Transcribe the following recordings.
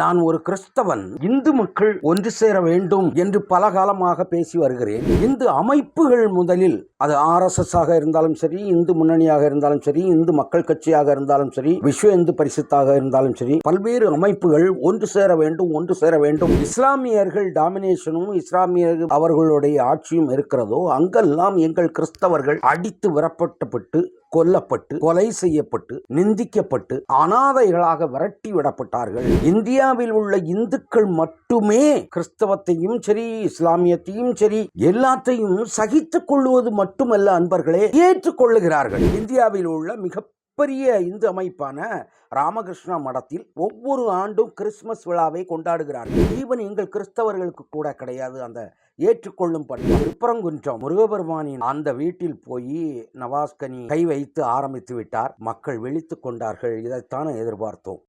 நான் ஒரு கிறிஸ்தவன். இந்து மக்கள் ஒன்று சேர வேண்டும் என்று பல காலமாக பேசி வருகிறேன். இந்து அமைப்புகள் முதலில் அது ஆர்எஸ்எஸ் ஆக இருந்தாலும் சரி இந்து முன்னணியாக இருந்தாலும் சரி இந்து மக்கள் கட்சியாக இருந்தாலும் சரி விஸ்வ இந்து பரிசுத்தாக இருந்தாலும் சரி பல்வேறு அமைப்புகள் ஒன்று சேர வேண்டும் ஒன்று சேர வேண்டும். இஸ்லாமியர்கள் டாமினேஷனும் இஸ்லாமியர்கள் அவர்களுடைய ஆட்சியும் இருக்கிறதோ அங்கெல்லாம் எங்கள் கிறிஸ்தவர்கள் அடித்து விரப்பட்டப்பட்டு கொல்லப்பட்டு கொலை செய்யப்பட்டு நிந்திக்கப்பட்டு அனாதைகளாக விரட்டி விடப்பட்டார்கள். இந்தியாவில் உள்ள இந்துக்கள் மட்டுமே கிறிஸ்தவத்தையும் சரி இஸ்லாமியத்தையும் சரி எல்லாத்தையும் சகித்துக் கொள்வது மட்டுமல்ல அன்பர்களே ஏற்றுக்கொள்ளுகிறார்கள். இந்தியாவில் உள்ள மிக பெரிய இந்து அமைப்பான ராமகிருஷ்ணா மடத்தில் ஒவ்வொரு ஆண்டும் கிறிஸ்துமஸ் விழாவை கொண்டாடுகிறார்கள். ஈவன் எங்கள் கிறிஸ்தவர்களுக்கு கூட கிடையாது. அந்த ஏற்றுக்கொள்ளும் பண்பு திருப்பரங்குன்றம் முருகபெருமானின் அந்த வீட்டில் போய் நவாஸ்கனி கை வைத்து ஆரம்பித்து விட்டார். மக்கள் விழித்து கொண்டார்கள். இதைத்தான் எதிர்பார்த்தோம்.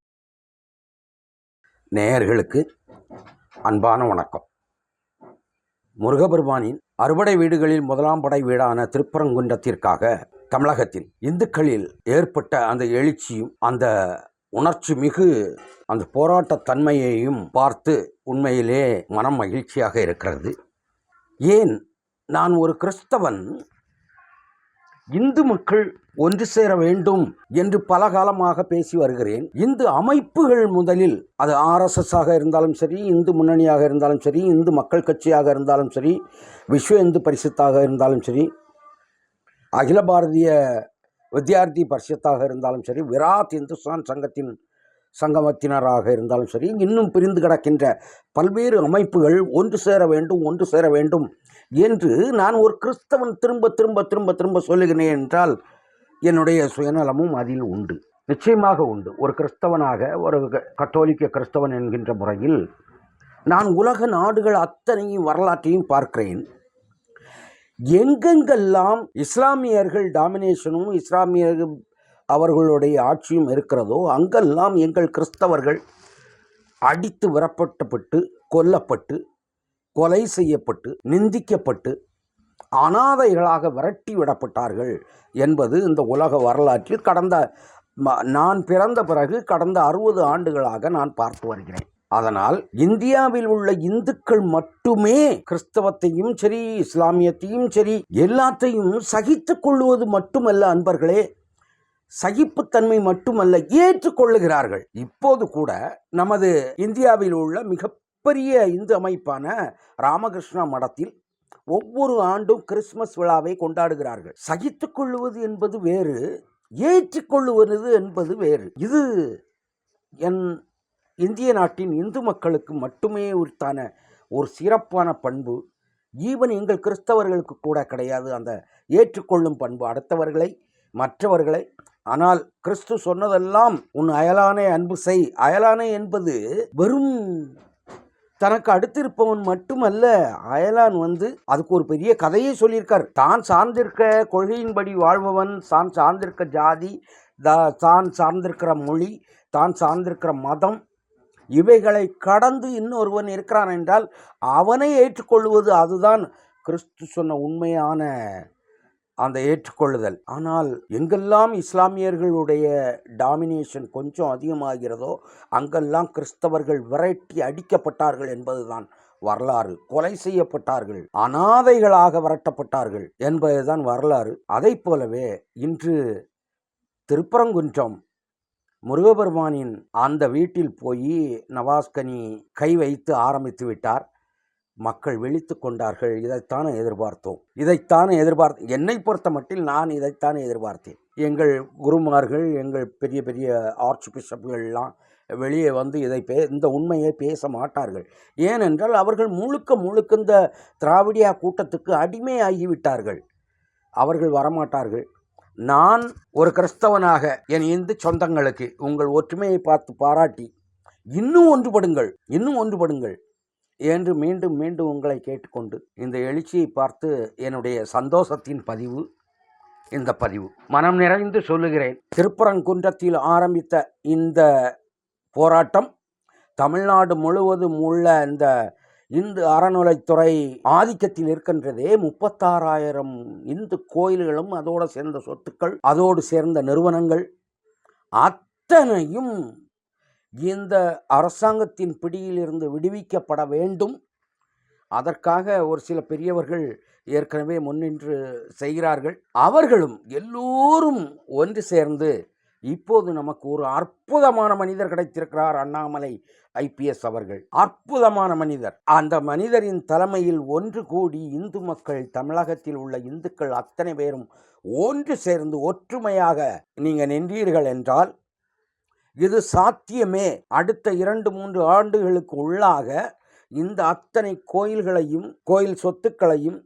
நேயர்களுக்கு அன்பான வணக்கம். முருகபெருமானின் அறுபடை வீடுகளில் முதலாம் படை வீடான திருப்பரங்குன்றத்திற்காக தமிழகத்தில் இந்துக்களில் ஏற்பட்ட அந்த எழுச்சியும் அந்த உணர்ச்சி மிகு அந்த போராட்ட தன்மையையும் பார்த்து உண்மையிலே மனம் மகிழ்ச்சியாக இருக்கிறது. ஏன்? நான் ஒரு கிறிஸ்தவன். இந்து மக்கள் ஒன்று சேர வேண்டும் என்று பல காலமாக பேசி வருகிறேன். இந்து அமைப்புகள் முதலில் அது ஆர்எஸ்எஸ் ஆக இருந்தாலும் சரி இந்து முன்னணியாக இருந்தாலும் சரி இந்து மக்கள் கட்சியாக இருந்தாலும் சரி விஸ்வ இந்து பரிசுத்தாக இருந்தாலும் சரி அகில பாரதிய வித்யார்த்தி பரிஷத்தாக இருந்தாலும் சரி விராத் இந்துஸ்தான் சங்கத்தின் சங்கமத்தினராக இருந்தாலும் சரி இன்னும் பிரிந்து கிடக்கின்ற பல்வேறு அமைப்புகள் ஒன்று சேர வேண்டும் ஒன்று சேர வேண்டும் என்று நான் ஒரு கிறிஸ்தவன் திரும்ப திரும்ப திரும்ப திரும்ப சொல்லுகிறேன் என்றால் என்னுடைய சுயநலமும் அதில் உண்டு. நிச்சயமாக உண்டு. ஒரு கிறிஸ்தவனாக ஒரு க- கத்தோலிக்க கிறிஸ்தவன் என்கின்ற முறையில் நான் உலக நாடுகள் அத்தனையும் வரலாற்றையும் பார்க்கிறேன். எங்கெங்கெல்லாம் இஸ்லாமியர்கள் டாமினேஷனும் இஸ்லாமியர்கள் அவர்களுடைய ஆட்சியும் இருக்கிறதோ அங்கெல்லாம் எங்கள் கிறிஸ்தவர்கள் அடித்து விரப்பட்டப்பட்டு கொல்லப்பட்டு கொலை செய்யப்பட்டு நிந்திக்கப்பட்டு அனாதைகளாக விரட்டி விடப்பட்டார்கள் என்பது இந்த உலக வரலாற்றில் கடந்த ம- நான் பிறந்த பிறகு கடந்த அறுபது ஆண்டுகளாக நான் பார்த்து வருகிறேன். அதனால் இந்தியாவில் உள்ள இந்துக்கள் மட்டுமே கிறிஸ்தவத்தையும் சரி இஸ்லாமியத்தையும் சரி எல்லாத்தையும் சகித்துக் கொள்வது மட்டுமல்ல அன்பர்களே. சகிப்புத்தன்மை மட்டுமல்ல ஏற்றுக்கொள்ளுகிறார்கள். இப்போது கூட நமது இந்தியாவில் உள்ள மிகப்பெரிய இந்து அமைப்பான ராமகிருஷ்ணா மடத்தில் ஒவ்வொரு ஆண்டும் கிறிஸ்மஸ் விழாவை கொண்டாடுகிறார்கள். சகித்துக்கொள்வது என்பது வேறு ஏற்றுக்கொள்ளுவது என்பது வேறு. இது என் இந்திய நாட்டின் இந்து மக்களுக்கு மட்டுமே உரித்தான ஒரு சிறப்பான பண்பு. ஈவன் எங்கள் கிறிஸ்தவர்களுக்கு கூட கிடையாது அந்த ஏற்றுக்கொள்ளும் பண்பு. அடுத்தவர்களை மற்றவர்களை ஆனால் கிறிஸ்து சொன்னதெல்லாம் உன் அயலானே அன்பு செய் அயலானே என்பது வெறும் தனக்கு அடுத்திருப்பவன் மட்டுமல்ல அயலான் வந்து அதுக்கு ஒரு பெரிய கதையை சொல்லியிருக்கார். தான் சார்ந்திருக்க கொள்கையின்படி வாழ்பவன் தான் சார்ந்திருக்க ஜாதி தான் சார்ந்திருக்கிற மொழி தான் சார்ந்திருக்கிற மதம் இவைகளை கடந்து இன்னொருவன் இருக்கிறான் என்றால் அவனை ஏற்றுக்கொள்வது அதுதான். கிறிஸ்து சொன்ன உண்மையான அந்த ஏற்றுக்கொள்ளுதல். ஆனால் எங்கெல்லாம் இஸ்லாமியர்களுடைய டாமினேஷன் கொஞ்சம் அதிகமாகிறதோ அங்கெல்லாம் கிறிஸ்தவர்கள் விரட்டி அடிக்கப்பட்டார்கள் என்பதுதான் வரலாறு. கொலை செய்யப்பட்டார்கள் அனாதைகளாக விரட்டப்பட்டார்கள் என்பதுதான் வரலாறு. அதைப் போலவே இன்று திருப்பரங்குன்றம் முருகபெருமானின் அந்த வீட்டில் போய் நவாஸ்கனி கை வைத்து ஆரம்பித்து விட்டார். மக்கள் விழித்து கொண்டார்கள். இதைத்தானே எதிர்பார்த்தோம். இதைத்தானே எதிர்பார்த்து என்னை பொறுத்த மட்டில் நான் இதைத்தானே எதிர்பார்த்தேன். எங்கள் குருமார்கள் எங்கள் பெரிய பெரிய ஆர்ச் பிஷப்புகள்லாம் வெளியே வந்து இதை பே இந்த உண்மையை பேச மாட்டார்கள். ஏனென்றால் அவர்கள் முழுக்க முழுக்க இந்த திராவிடியா கூட்டத்துக்கு அடிமையாகிவிட்டார்கள் அவர்கள் வரமாட்டார்கள். நான் ஒரு கிறிஸ்தவனாக என் இந்து சொந்தங்களுக்கு உங்கள் ஒற்றுமையை பார்த்து பாராட்டி இன்னும் ஒன்றுபடுங்கள் இன்னும் ஒன்றுபடுங்கள் என்று மீண்டும் மீண்டும் உங்களை கேட்டுக்கொண்டு இந்த எழுச்சியை பார்த்து என்னுடைய சந்தோஷத்தின் பதிவு இந்த பதிவு. மனம் நிறைந்து சொல்லுகிறேன். திருப்பரங்குன்றத்தில் ஆரம்பித்த இந்த போராட்டம் தமிழ்நாடு முழுவதும் உள்ள இந்த இந்து அறநிலைத்துறை ஆதிக்கத்தில் இருக்கின்றதே முப்பத்தாறாயிரம் இந்து கோயில்களும் அதோடு சேர்ந்த சொத்துக்கள் அதோடு சேர்ந்த நிறுவனங்கள். அத்தனையும் இந்த அரசாங்கத்தின் பிடியிலிருந்து விடுவிக்கப்பட வேண்டும். அதற்காக ஒரு சில பெரியவர்கள் ஏற்கனவே முன்னின்று செய்கிறார்கள். அவர்களும் எல்லோரும் ஒன்று சேர்ந்து இப்போது நமக்கு ஒரு அற்புதமான மனிதர் கிடைத்திருக்கிறார் அண்ணாமலை ஐபிஎஸ் அவர்கள். அற்புதமான மனிதர். அந்த மனிதரின் தலைமையில் ஒன்று கூடி இந்து மக்கள் தமிழகத்தில் உள்ள இந்துக்கள் அத்தனை பேரும் ஒன்று சேர்ந்து ஒற்றுமையாக நீங்கள் நின்றீர்கள் என்றால் இது சாத்தியமே. அடுத்த இரண்டு மூன்று ஆண்டுகளுக்கு உள்ளாக இந்த அத்தனை கோயில்களையும் கோயில் சொத்துக்களையும்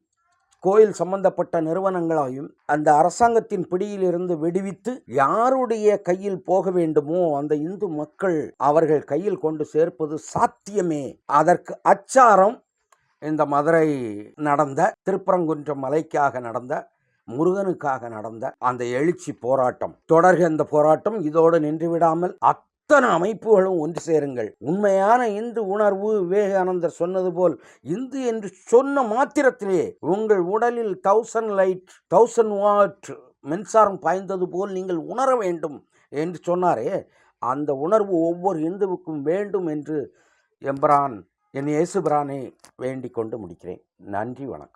கோயில் சம்பந்தப்பட்ட நிறுவனங்களையும் அந்த அரசாங்கத்தின் பிடியிலிருந்து விடுவித்து யாருடைய கையில் போக வேண்டுமோ அந்த இந்து மக்கள் அவர்கள் கையில் கொண்டு சேர்ப்பது சாத்தியமே. அதற்கு அச்சாரம் இந்த மதுரை நடந்த திருப்பரங்குன்றம் மலைக்காக நடந்த முருகனுக்காக நடந்த அந்த எழுச்சி போராட்டம். தொடர்க இந்த போராட்டம் இதோடு நின்று விடாமல் அத்தனை அமைப்புகளும் ஒன்று சேருங்கள். உண்மையான இந்து உணர்வு விவேகானந்தர் சொன்னது போல் இந்து என்று சொன்ன மாத்திரத்திலே உங்கள் உடலில் தௌசண்ட் லைட் தௌசண்ட் வாட் மின்சாரம் பாய்ந்தது போல் நீங்கள் உணர வேண்டும் என்று சொன்னாரே. அந்த உணர்வு ஒவ்வொரு இந்துவுக்கும் வேண்டும் என்று எம்பிரான் என் இயேசுபிரானை வேண்டிக் கொண்டு முடிக்கிறேன். நன்றி வணக்கம்.